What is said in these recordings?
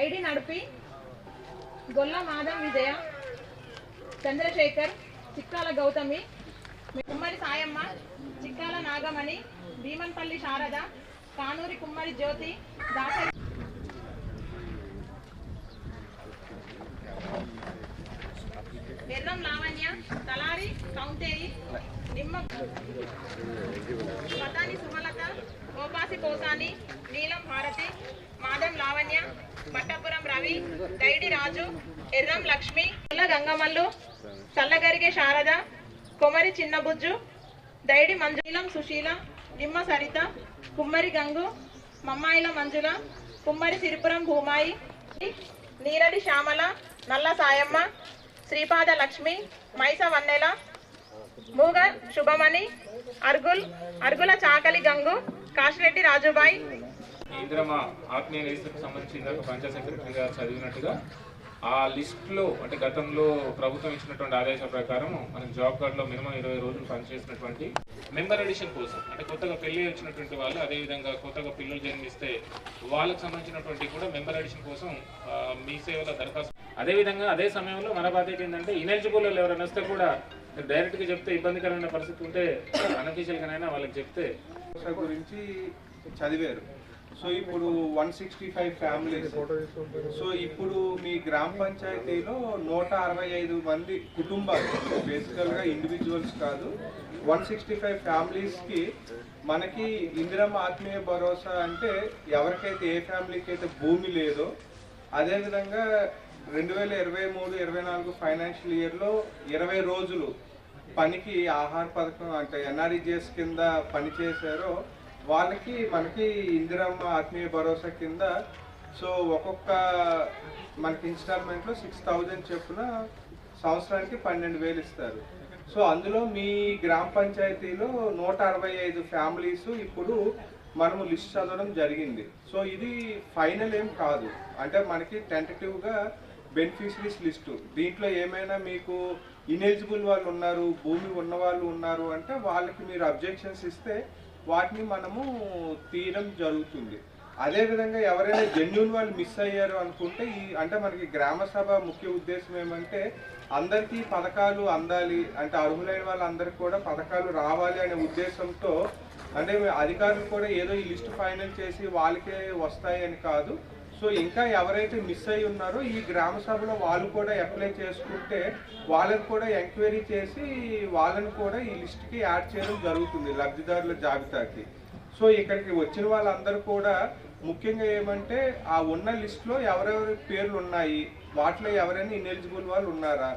ID నడిపి గొల్ల మాధవ్ విజయ చంద్రశేఖర్ చిక్కాల గౌతమి కుమ్మరి సాయమ్మ చిక్కాల నాగమణి భీమన్పల్లి శారద కానూరి కుమ్మరి జ్యోతి దాసరి ఎర్రం లావణ్య తలారి కౌంటేరి నిమ్మ పతాని సుమలత గోపాసి పోసాని నీలం భారతి మాధం లావణ్య పట్టపురం రవి దైడి రాజు ఎర్రం లక్ష్మి పుల్ల గంగమల్లు చల్లగరిగే శారద కొమరి చిన్నబుజ్జు దైడి మంజులం సుశీల నిమ్మ సరిత కుమ్మరి గంగు మమ్మాయిల మంజుల కుమ్మరి సిరిపురం భూమాయి నీరడి శ్యామల నల్ల సాయమ్మ శ్రీపాద లక్ష్మి మైస వన్నెల మూగ శుభమణి అర్గుల్ అర్గుల చాకలి గంగు కాశిరెడ్డి రాజుబాయి ఇందిరమ్మ ఆత్మీయ లిస్టుకు సంబంధించి ఇందాక పంచాయత్ సెక్రటరీ గారు చదివినట్టుగా ఆ లిస్టులో అంటే గతంలో ప్రభుత్వం ఇచ్చినటువంటి ఆదేశాల ప్రకారం మనకి జాబ్ కార్డులో మినిమం ఇరవై రోజులు పనిచేసినటువంటి మెంబర్ ఎడిషన్ కోసం అంటే కొత్తగా పెళ్ళి వచ్చినటువంటి వాళ్ళు అదేవిధంగా కొత్తగా పిల్లలు జన్మిస్తే వాళ్ళకి సంబంధించినటువంటి కూడా మెంబర్ ఎడిషన్ కోసం మీ సేవలో దరఖాస్తు. అదేవిధంగా అదే సమయంలో మన బాధ్యత ఏంటంటే ఇనెలిజిబుల్ వాళ్ళు ఎవరైనా వస్తే కూడా డైరెక్ట్గా చెప్తే ఇబ్బందికరమైన పరిస్థితి ఉంటే అనఫీషియల్గానైనా వాళ్ళకి చెప్తే. గురించి చదివారు. సో ఇప్పుడు one sixty five families so ఇప్పుడు మీ గ్రామ పంచాయతీలో నూట అరవై ఐదు మంది కుటుంబాలు బేసికల్గా ఇండివిజువల్స్ కాదు. వన్ సిక్స్టీ ఫైవ్ ఫ్యామిలీస్కి మనకి ఇందిరమ్మ ఆత్మీయ భరోసా అంటే ఎవరికైతే ఏ ఫ్యామిలీకి అయితే భూమి లేదో అదేవిధంగా రెండు వేల ఇరవై మూడు ఇరవై నాలుగు ఫైనాన్షియల్ ఇయర్లో ఇరవై రోజులు పనికి ఆహార పథకం అంటే ఎన్ఆర్ఈజిఎస్ కింద పనిచేశారో వాళ్ళకి మనకి ఇందిరమ్మ ఆత్మీయ భరోసా కింద సో ఒక్కొక్క మనకి ఇన్స్టాల్మెంట్లో సిక్స్ థౌజండ్ చొప్పున సంవత్సరానికి పన్నెండు వేలు ఇస్తారు. సో అందులో మీ గ్రామ పంచాయతీలో నూట అరవై ఐదు ఫ్యామిలీస్ ఇప్పుడు మనము లిస్ట్ చదవడం జరిగింది. సో ఇది ఫైనల్ ఏం కాదు. అంటే మనకి టెంటటివ్గా బెనిఫిషరీస్ లిస్టు. దీంట్లో ఏమైనా మీకు ఇనెలిజిబుల్ వాళ్ళు ఉన్నారు భూమి ఉన్న వాళ్ళు ఉన్నారు అంటే వాళ్ళకి మీరు అబ్జెక్షన్స్ ఇస్తే వాటిని మనము తీయడం జరుగుతుంది. అదేవిధంగా ఎవరైనా జెన్యున్ వాళ్ళు మిస్ అయ్యారు అనుకుంటే ఈ అంటే మనకి గ్రామ సభ ముఖ్య ఉద్దేశం ఏమంటే అందరికీ పథకాలు అందాలి అంటే అర్హులైన వాళ్ళందరికీ కూడా పథకాలు రావాలి అనే ఉద్దేశంతో అంటే అధికారులు కూడా ఏదో ఈ లిస్ట్ ఫైనల్ చేసి వాళ్ళకే వస్తాయి అని కాదు. సో ఇంకా ఎవరైతే మిస్ అయి ఉన్నారో ఈ గ్రామ సభలో వాళ్ళు కూడా అప్లై చేసుకుంటే వాళ్ళని కూడా ఎంక్వైరీ చేసి వాళ్ళని కూడా ఈ లిస్ట్కి యాడ్ చేయడం జరుగుతుంది లబ్ధిదారుల జాబితాకి. సో ఇక్కడికి వచ్చిన వాళ్ళందరూ కూడా ముఖ్యంగా ఏమంటే ఆ ఉన్న లిస్ట్లో ఎవరెవరి పేర్లు ఉన్నాయి వాటిలో ఎవరైనా ఇన్ఎలిజిబుల్ వాళ్ళు ఉన్నారా?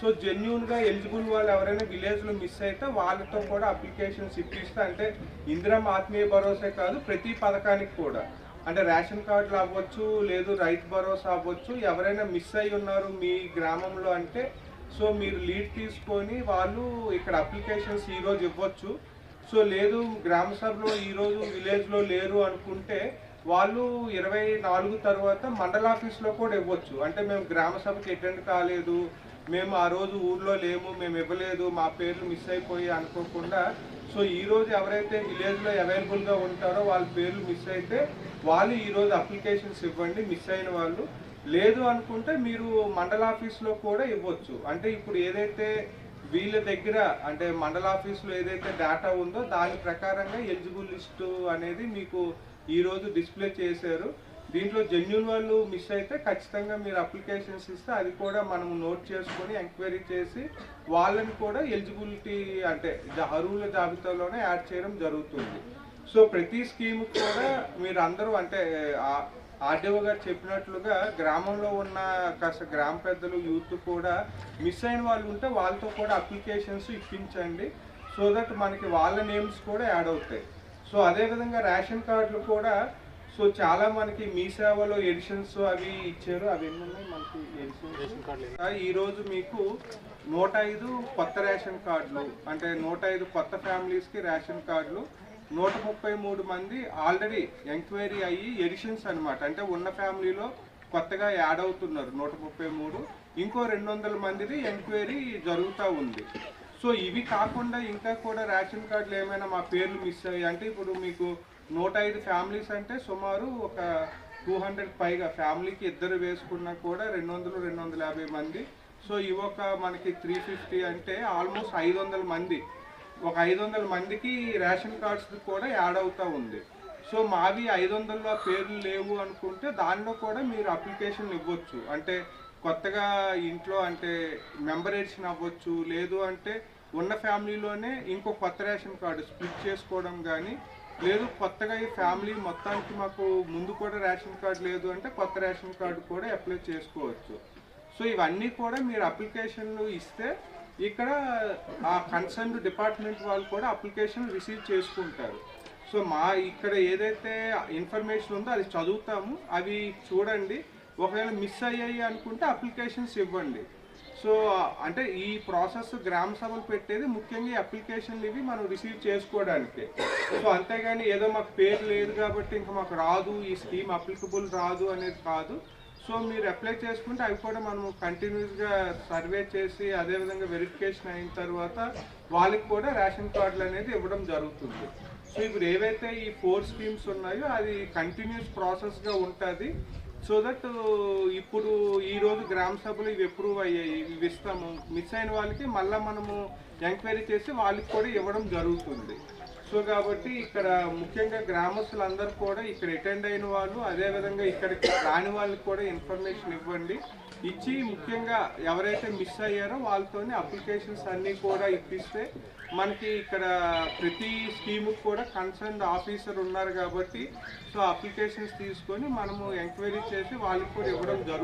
సో జెన్యున్గా ఎలిజిబుల్ వాళ్ళు ఎవరైనా విలేజ్లో మిస్ అయితే వాళ్ళతో కూడా అప్లికేషన్స్ ఇప్పిస్తే అంటే ఇందిరమ్మ ఆత్మీయ భరోసా కాదు ప్రతి పథకానికి కూడా. అంటే రేషన్ కార్డులు అవ్వచ్చు లేదు రైతు భరోసా అవ్వచ్చు ఎవరైనా మిస్ అయి ఉన్నారు మీ గ్రామంలో అంటే సో మీరు లీడ్ తీసుకొని వాళ్ళు ఇక్కడ అప్లికేషన్స్ ఈరోజు ఇవ్వచ్చు. సో లేదు గ్రామ సభలో ఈరోజు విలేజ్లో లేరు అనుకుంటే వాళ్ళు ఇరవై నాలుగు తర్వాత మండల ఆఫీస్లో కూడా ఇవ్వచ్చు. అంటే మేము గ్రామ సభకి అటెండ్ కాలేదు మేము ఆ రోజు ఊర్లో లేము మేము ఇవ్వలేదు మా పేర్లు మిస్ అయిపోయి అనుకోకుండా సో ఈరోజు ఎవరైతే విలేజ్లో అవైలబుల్గా ఉంటారో వాళ్ళ పేర్లు మిస్ అయితే వాళ్ళు ఈరోజు అప్లికేషన్స్ ఇవ్వండి మిస్ అయిన వాళ్ళు. లేదు అనుకుంటే మీరు మండల ఆఫీస్లో కూడా ఇవ్వచ్చు. అంటే ఇప్పుడు ఏదైతే వీళ్ళ దగ్గర అంటే మండల ఆఫీస్లో ఏదైతే డేటా ఉందో దాని ప్రకారంగా ఎలిజిబుల్ లిస్టు అనేది మీకు ఈరోజు డిస్ప్లే చేశారు. దీంట్లో జెన్యున్ వాళ్ళు మిస్ అయితే ఖచ్చితంగా మీరు అప్లికేషన్స్ ఇస్తే అది కూడా మనం నోట్ చేసుకొని ఎంక్వైరీ చేసి వాళ్ళని కూడా ఎలిజిబిలిటీ అంటే జ- అర్హుల జాబితాలోనే యాడ్ చేయడం జరుగుతుంది. సో ప్రతి స్కీమ్ కూడా మీరు అందరూ అంటే ఆర్డీఓ గారు చెప్పినట్లుగా గ్రామంలో ఉన్న కాస్త గ్రామ పెద్దలు యూత్ కూడా మిస్ అయిన వాళ్ళు ఉంటే వాళ్ళతో కూడా అప్లికేషన్స్ ఇప్పించండి. సో దట్ మనకి వాళ్ళ నేమ్స్ కూడా యాడ్ అవుతాయి. సో అదేవిధంగా రేషన్ కార్డులు కూడా సో చాలా మనకి మీ సేవలో ఎడిషన్స్ అవి ఇచ్చారు. అవి ఎన్ని ఉన్నాయి మనకి ఎడిషన్స్ ఈ రోజు మీకు నూట ఐదు కొత్త రేషన్ కార్డులు అంటే నూట ఐదు కొత్త ఫ్యామిలీస్కి రేషన్ కార్డులు నూట ముప్పై మూడు మంది ఆల్రెడీ ఎంక్వైరీ అయ్యి ఎడిషన్స్ అన్నమాట. అంటే ఉన్న ఫ్యామిలీలో కొత్తగా యాడ్ అవుతున్నారు నూట ముప్పై మూడు. ఇంకో రెండు వందల మందిది ఎంక్వైరీ జరుగుతూ ఉంది. సో ఇవి కాకుండా ఇంకా కూడా రేషన్ కార్డులు ఏమైనా మా పేర్లు మిస్ అయ్యాయి? అంటే ఇప్పుడు మీకు నూట ఐదు ఫ్యామిలీస్ అంటే సుమారు ఒక టూ హండ్రెడ్ పైగా ఫ్యామిలీకి ఇద్దరు వేసుకున్నా కూడా రెండు వందలు రెండు వందల యాభై మంది. సో ఇవి ఒక మనకి త్రీ ఫిఫ్టీ అంటే ఆల్మోస్ట్ ఐదు వందల మంది. ఒక ఐదు వందల మందికి రేషన్ కార్డ్స్ కూడా యాడ్ అవుతూ ఉంది. సో మావి ఐదు వందల పేర్లు లేవు అనుకుంటే దానిలో కూడా మీరు అప్లికేషన్ ఇవ్వచ్చు. అంటే కొత్తగా ఇంట్లో అంటే మెంబర్ ఎడిషన్ అవ్వచ్చు. లేదు అంటే ఉన్న ఫ్యామిలీలోనే ఇంకో కొత్త రేషన్ కార్డు స్ప్లిట్ చేసుకోవడం కానీ లేదు కొత్తగా ఈ ఫ్యామిలీ మొత్తానికి మాకు ముందు కూడా రేషన్ కార్డు లేదు అంటే కొత్త రేషన్ కార్డు కూడా అప్లై చేసుకోవచ్చు. సో ఇవన్నీ కూడా మీరు అప్లికేషన్లు ఇస్తే ఇక్కడ ఆ కన్సర్న్ డిపార్ట్మెంట్ వాళ్ళు కూడా అప్లికేషన్ రిసీవ్ చేసుకుంటారు. సో మా ఇక్కడ ఏదైతే ఇన్ఫర్మేషన్ ఉందో అది చదువుతాము అవి చూడండి. ఒకవేళ మిస్ అయ్యాయి అనుకుంటే అప్లికేషన్స్ ఇవ్వండి. సో అంటే ఈ ప్రాసెస్ గ్రామ సభలు పెట్టేది ముఖ్యంగా అప్లికేషన్లు ఇవి మనం రిసీవ్ చేసుకోవడానికి. సో అంతేగాని ఏదో మాకు పేరు లేదు కాబట్టి ఇంకా మాకు రాదు ఈ స్కీమ్ అప్లికబుల్ రాదు అనేది కాదు. సో మీరు అప్లై చేసుకుంటే అవి కూడా మనం కంటిన్యూస్గా సర్వే చేసి అదేవిధంగా వెరిఫికేషన్ అయిన తర్వాత వాళ్ళకి కూడా రేషన్ కార్డులు అనేది ఇవ్వడం జరుగుతుంది. సో ఇప్పుడు ఏవైతే ఈ ఫోర్ స్కీమ్స్ ఉన్నాయో అది కంటిన్యూస్ ప్రాసెస్గా ఉంటుంది. సో దట్ ఇప్పుడు ఈ రోజు గ్రామ సభలు ఇవి అప్రూవ్ అయ్యాయి ఇవి ఇస్తాము. మిస్ అయిన వాళ్ళకి మళ్ళీ మనము ఎంక్వైరీ చేసి వాళ్ళకి కూడా ఇవ్వడం జరుగుతుంది. సో కాబట్టి ఇక్కడ ముఖ్యంగా గ్రామస్తులందరూ కూడా ఇక్కడ అటెండ్ అయిన వాళ్ళు అదేవిధంగా ఇక్కడికి రాని వాళ్ళకి కూడా ఇన్ఫర్మేషన్ ఇవ్వండి. ఇచ్చి ముఖ్యంగా ఎవరైతే మిస్ అయ్యారో వాళ్ళతోనే అప్లికేషన్స్ అన్నీ కూడా ఇప్పిస్తే మనకి ఇక్కడ ప్రతి స్కీముకి కూడా కన్సర్న్ ఆఫీసర్ ఉన్నారు కాబట్టి సో అప్లికేషన్స్ తీసుకొని మనము ఎంక్వైరీ చేసి వాళ్ళకి కూడా ఇవ్వడం జరుగుతుంది